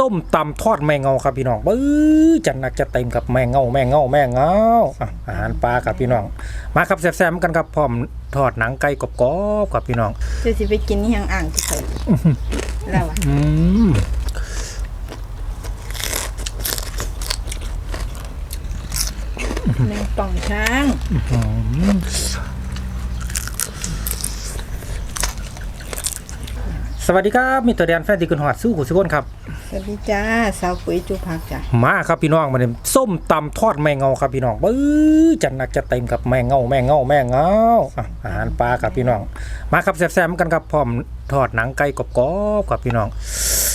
ส้มตำทอดแมงเงาครับพี่น้องบื้อจัดหนักจะเต็มกับแมงเงาแมงเงาแมงเงาอะอาหารปลาครับพี่น้อง มาครับแซ่บๆกันครับพร้อมทอดหนังไก่กรอบๆครับพี่น้องจะสิไปกินนี่ยังอ่างที่เคยแล้วอะอืมหนึ่งป่องช้างสวัสดีครับ มีตัวแดนแฟนติคุณหอดสู้หูสุกคนครับ สวัสดีจ้าสาวปุ๋ยจูพักจ้ะมาครับพี่น้องมาเนี่ยส้มตำทอดแมงเงาครับพี่น้องบื้อจัดหนักจะเต็มกับแมงเงาแมงเงาแมงเงาอะอาหารปลาครับพี่น้อง มาครับแซ่บๆกันครับพร้อมทอดหนังไก่กรอบๆครับพี่น้อง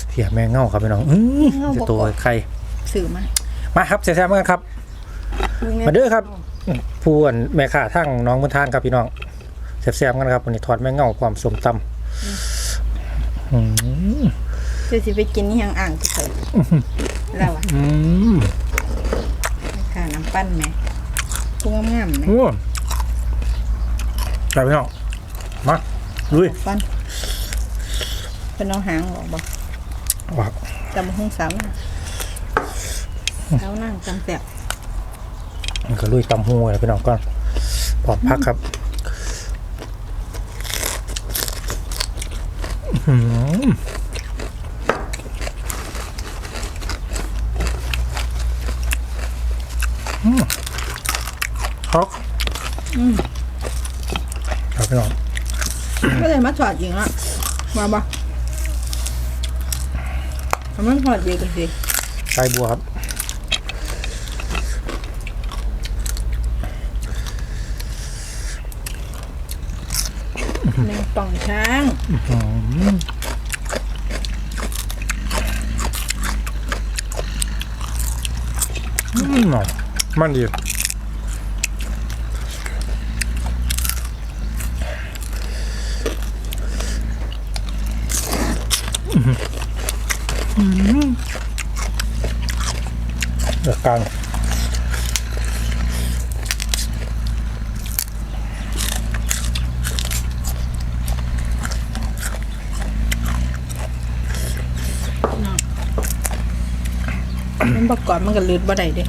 เพียแมงเงาครับพี่น้องอื้อจะตัวใครสื่อมามาครับแซ่บๆกันครับ มาเด้อครับผู้อันแม่ค้าทั้งน้องมุนทานครับพี่น้องแซ่บๆกันครับวันนี้ทอดแมงเงาความสมตำอืม จะสิไปกินนี่ยังอ่างที่เคยแล้วอะอืมค่ะน้ำปั้นแม่พุงงามๆไหมโอ้ไปพี่น้องมาลุยปั้นเป็นเอาหางออกบ่ว้าวจำห้องสาวนะสาวนั่งจำแสบมันก็ลุยตำหูเลยพี่น้องก่อนปลอดพักครับอื้อหืออืมครับครับพี่น้อง ก็เลยมาถอดอีกอะมาบ่ทำมันถอดอีกกันสิไส้บัวครับหนึ่งป่องช้างอืมหน่อยมันดี เดือดกลางมันประกอบมันก็ลืดบ่ได้เด้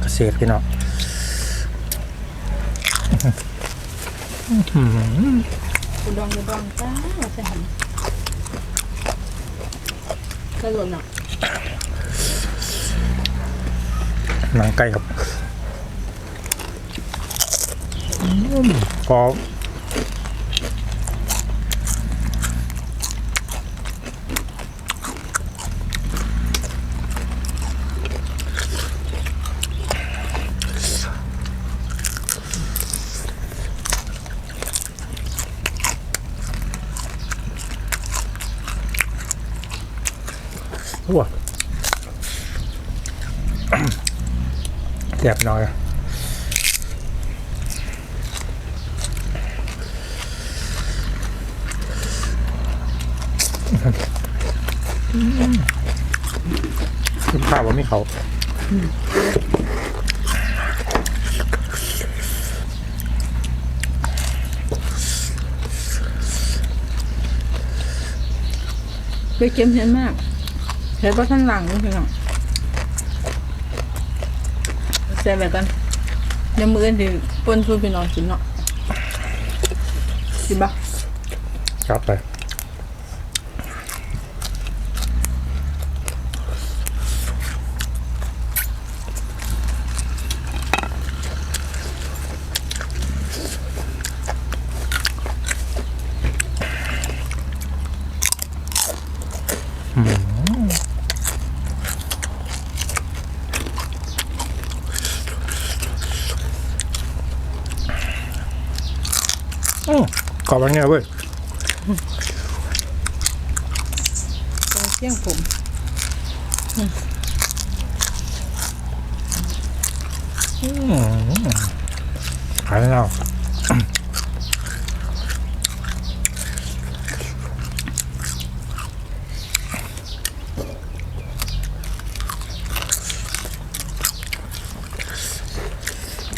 เกษตรพี่น้องอุดองอุดองจ้าว่าจะหัน ก็หล่นอะหนังไก่ครับอืมก ซ่บหน่อยคุณข้าวว่าไม่เขาไปเค็มเห็นมากเห็นว่าท่านหลังนี่พี่น้องแซ่บแบบกันยำมืออนที่ปนสูพี่น้องกินเนาะกินปะครับไปอืม กรอบอันเนี้ยเว้ยเป็นเที่ยงผมขายแล้ว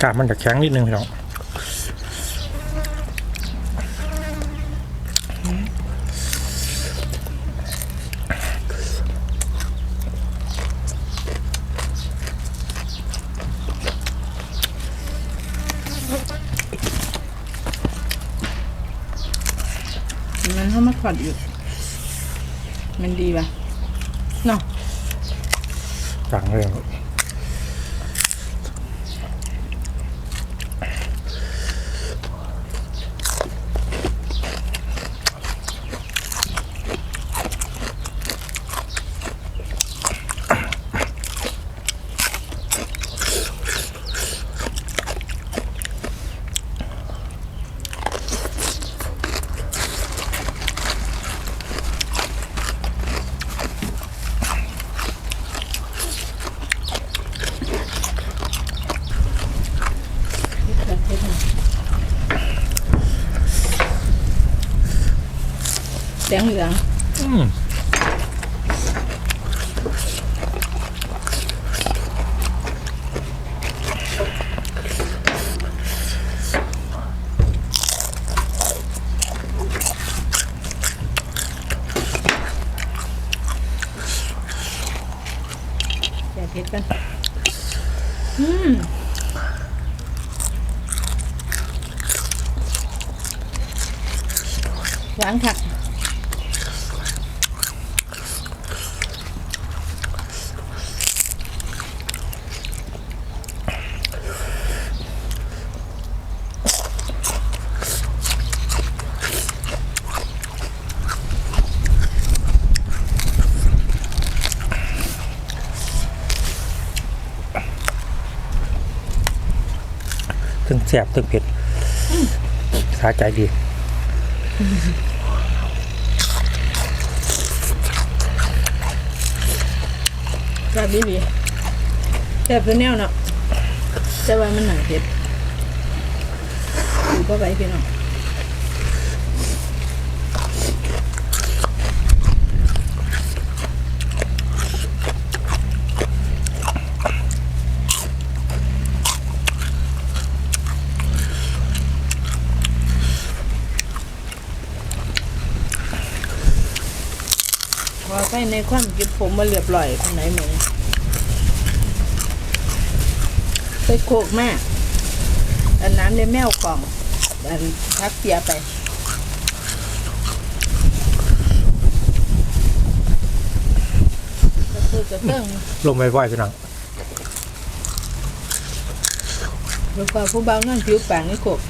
กาบมันจะแข็งนิดนึงพี่น้อง ทอดอยู่ มันดีป่ะเนาะจังเลย แดงเหลืองอืมแกะเผ็ดกัน อืมหวานค่ะ แสบตึงเผ็ดสาใจดีแบบนี้ดีแสบตัวแนวเนาะแต่ว่ามันหนังเผ็ดอยู่ก็ไปพี่น้อง พอไปในความคิดผมมาเรียบร้อยคนไหนเหมือนไปโคกมากอันน้ำในแมวกล่องอันพักเสียไปกระตือกระเตื้องลงไปไหวพี่น้องแล้วก็ผู้เบานั่นผิวปากนี่โคก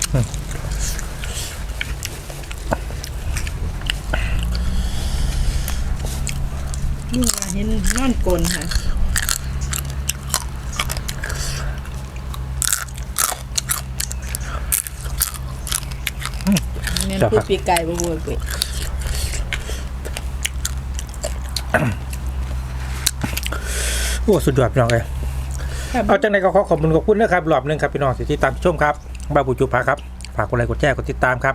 นี่ว่า เห็นนอนกลนค่ะแม่นคือปีกไก่บ่บ่ไปโอ้สุดยอดพี่น้องเลยครับเอาจังไหนก็ขอขอบคุณขอบคุณนะครับรอบหนึงครับพี่น้องที่ติดตามชมครับบ้าบุจุพาครับฝากกดไลค์กดแชร์กดติดตามครับ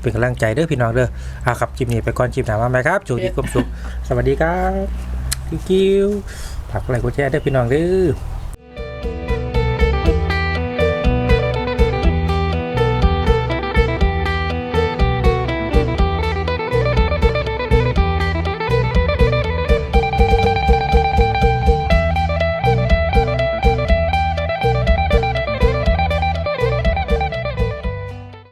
เป็นกำลังใจเด้อพี่น้องเด้อเอาครับจิมนี้ไปก่อนจิมหนามาไหมครับจูดีความสุขสวัสดีครับ คิ้วๆผักอะไรก็แชร์เด้พี่น้องเด้อ